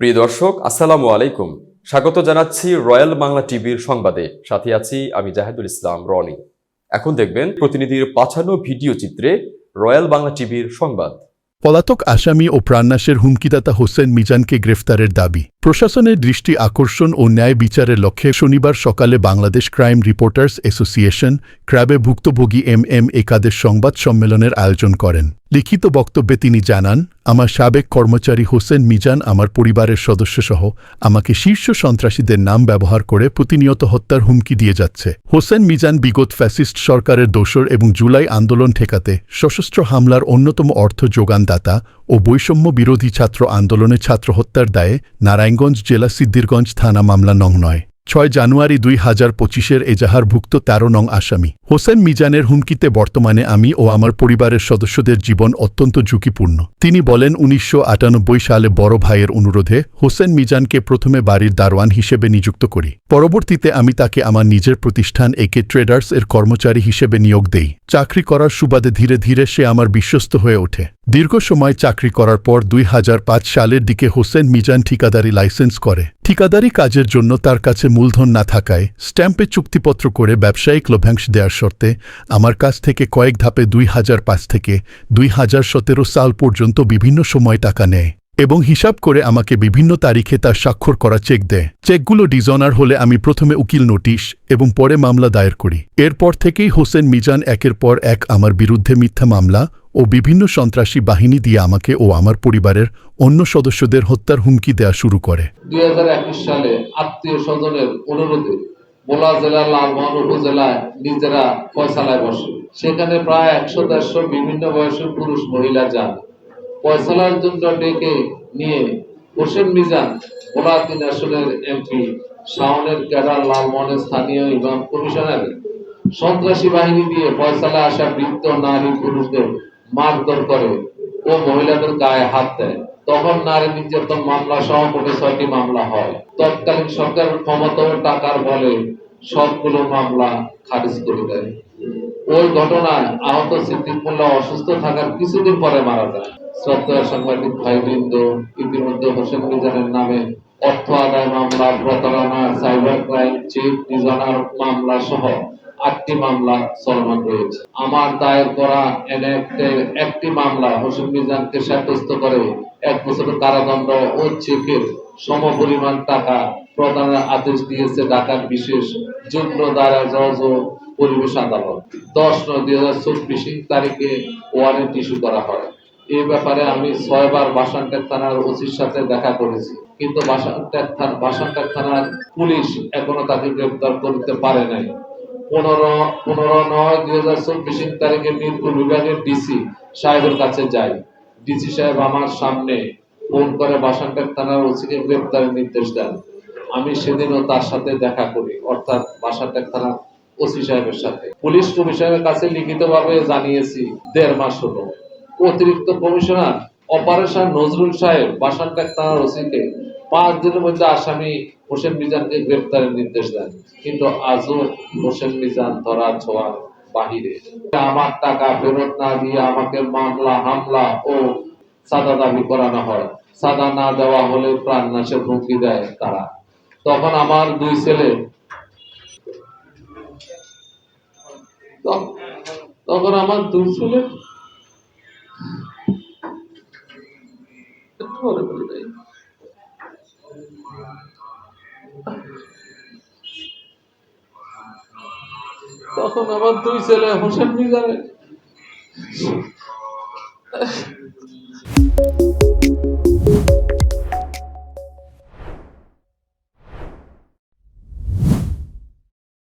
প্রিয় দর্শক, আসসালামু আলাইকুম। স্বাগত জানাচ্ছি রয়্যাল বাংলা টিভির সংবাদে। সাথে আছি আমি জাহেদুল ইসলাম, রনি। এখন দেখবেন প্রতিনিধির পাঠানো ভিডিও চিত্রে রয়্যাল বাংলা টিভির সংবাদ। পলাতক আসামি ও প্রাণনাশের হুমকিদাতা হোসেন মিজানকে গ্রেফতারের দাবি। প্রশাসনের দৃষ্টি আকর্ষণ ও ন্যায় বিচারের লক্ষ্যে শনিবার সকালে বাংলাদেশ ক্রাইম রিপোর্টার্স অ্যাসোসিয়েশন ক্র্যাবে ভুক্তভোগী এম এম একাদের সংবাদ সম্মেলনের আয়োজন করেন। লিখিত বক্তব্যে তিনি জানান, আমার সাবেক কর্মচারী হোসেন মিজান, আমার পরিবারের সদস্যসহ আমাকে শীর্ষ সন্ত্রাসীদের নাম ব্যবহার করে প্রতিনিয়ত হত্যার হুমকি দিয়ে যাচ্ছে। হোসেন মিজান বিগত ফ্যাসিস্ট সরকারের দোসর এবং জুলাই আন্দোলন ঠেকাতে সশস্ত্র হামলার অন্যতম অর্থ যোগানদাতা ও বৈষম্য বিরোধী ছাত্র আন্দোলনে ছাত্র হত্যার দায়ে নারায়ণগঞ্জ জেলা সিদ্দিরগঞ্জ থানা মামলা নং নয়, ছয় জানুয়ারি দুই হাজার পঁচিশের এজাহারভুক্ত তেরো নং আসামি। হোসেন মিজানের হুমকিতে বর্তমানে আমি ও আমার পরিবারের সদস্যদের জীবন অত্যন্ত ঝুঁকিপূর্ণ। তিনি বলেন, উনিশশো আটানব্বই সালে বড় ভাইয়ের অনুরোধে হোসেন মিজানকে প্রথমে বাড়ির দারোয়ান হিসেবে নিযুক্ত করি। পরবর্তীতে আমি তাকে আমার নিজের প্রতিষ্ঠান একে ট্রেডার্স এর কর্মচারী হিসেবে নিয়োগ দেই। চাকরি করার সুবাদে ধীরে ধীরে সে আমার বিশ্বস্ত হয়ে ওঠে। দীর্ঘ সময় চাকরি করার পর দুই হাজার পাঁচ সালের দিকে হোসেন মিজান ঠিকাদারি লাইসেন্স করে। ঠিকাদারি কাজের জন্য তার কাছে মূলধন না থাকায় স্ট্যাম্পে চুক্তিপত্র করে ব্যবসায়িক লভ্যাংশ দেওয়ার শর্তে আমার কাছ থেকে কয়েক ধাপে দুই হাজার পাঁচ থেকে দুই হাজার সতেরো সাল পর্যন্ত বিভিন্ন সময় টাকা নেয় এবং হিসাব করে আমাকে বিভিন্ন তারিখে তার স্বাক্ষর করা চেক দেয়। চেকগুলো ডিজনার হলে আমি প্রথমে উকিল নোটিশ এবং পরে মামলা দায়ের করি। এরপর থেকেই হোসেন মিজান একের পর এক আমার বিরুদ্ধে মিথ্যা মামলা ও বিভিন্ন সন্ত্রাসী বাহিনী দিয়ে আমাকে ও আমার পরিবারের অন্য সদস্যদের হত্যার হুমকি দেওয়া শুরু করে। দুই সালে আত্মীয় স্বজনের অনুরোধে বোলা জেলার লালমোহন উপজেলায় নিজেরা ফয়সালায় বসে। সেখানে প্রায় একশো দেড়শো বিভিন্ন বয়সের পুরুষ মহিলা যান। ফয়সালার জন্য ডেকে নিয়ে হোসেন মিজান ভোলা তিন আসনের এমপি শাওনের ক্যাডার লালমোহনের স্থানীয় ইমাম কমিশনার। সন্ত্রাসী বাহিনী দিয়ে ফয়সালা আসা বৃদ্ধ নারী পুরুষদের মারধর করে ও মহিলাদের গায়ে হাত দেয়। তখন নারী নির্যাতন মামলা সহ মোটে ছয়টি মামলা হয়। তৎকালীন সরকারের ক্ষমতা টাকার বলে সবগুলো মামলা খারিজ করে দেয়। ওই ঘটনায় আহত সিদ্দিক মোল্লা অসুস্থ থাকার কিছুদিন পরে মারা যায়। শ্রদ্ধা সাংবাদিক ভাইবৃন্দ, ইতিমধ্যে হোসেন মিজানের নামে অর্থ আদায় মামলা, প্রতারণা, সাইবার ক্রাইম চেক নিজানার মামলা সহ আটটি মামলা চলমান রয়েছে। আমার দায়ের করা একটি- মামলা হোসেন মিজানকে সাব্যস্ত করে এক বছরের কারাদণ্ড ও চেকের সমপরিমাণ টাকা প্রদানের আদেশ দিয়েছে ঢাকার বিশেষ যুগ্ম দ্বারা জজ ও পরিবেশ আদালত। দশ নয় দুই হাজার চব্বিশ তারিখে ওয়ারেন্ট ইস্যু করা হয়। এই ব্যাপারে আমি ছয়বার বাসানটেক থানার ওসির সাথে দেখা করেছি। কিন্তু বাসানটেক থানার পুলিশ এখনও তাকে গ্রেপ্তার করতে পারে নাই। পনেরো নয় দুই হাজার চব্বিশ তারিখে বিভাগের ডিসি সাহেবের কাছে যাই। ডিসি সাহেব আমার সামনে ফোন করে বাসানটেক থানার ওসিকে গ্রেপ্তারের নির্দেশ দেন। আমি সেদিনও তার সাথে দেখা করি, অর্থাৎ বাসানটেক থানার ওসি সাহেবের সাথে। পুলিশ কমিশনের কাছে লিখিতভাবে জানিয়েছি, দেড় মাস হলো। অতিরিক্ত কমিশনার অপারেশন নজরুল সাহেব বাসানটেক থানার ওসিকে পাঁচ দিনের মধ্যে আসামি হোসেন মিজানকে গ্রেপ্তারের নির্দেশ দেন। কিন্তু আজও হোসেন মিজান ধরা ছোঁয়ার বাহিরে। আমার টাকা ফেরত না দিয়ে আমাকে মামলা, হামলা ও সাদা দাবি করানো হয়। সাদা না দেওয়া হলে প্রাণ নাশের হুমকি দেয় তারা। তখন আমার দুই ছেলে তখন- আমার দুই ছেলে পরে বলে দেই। তখন আমার দুই ছেলে হোসেন মিজানের।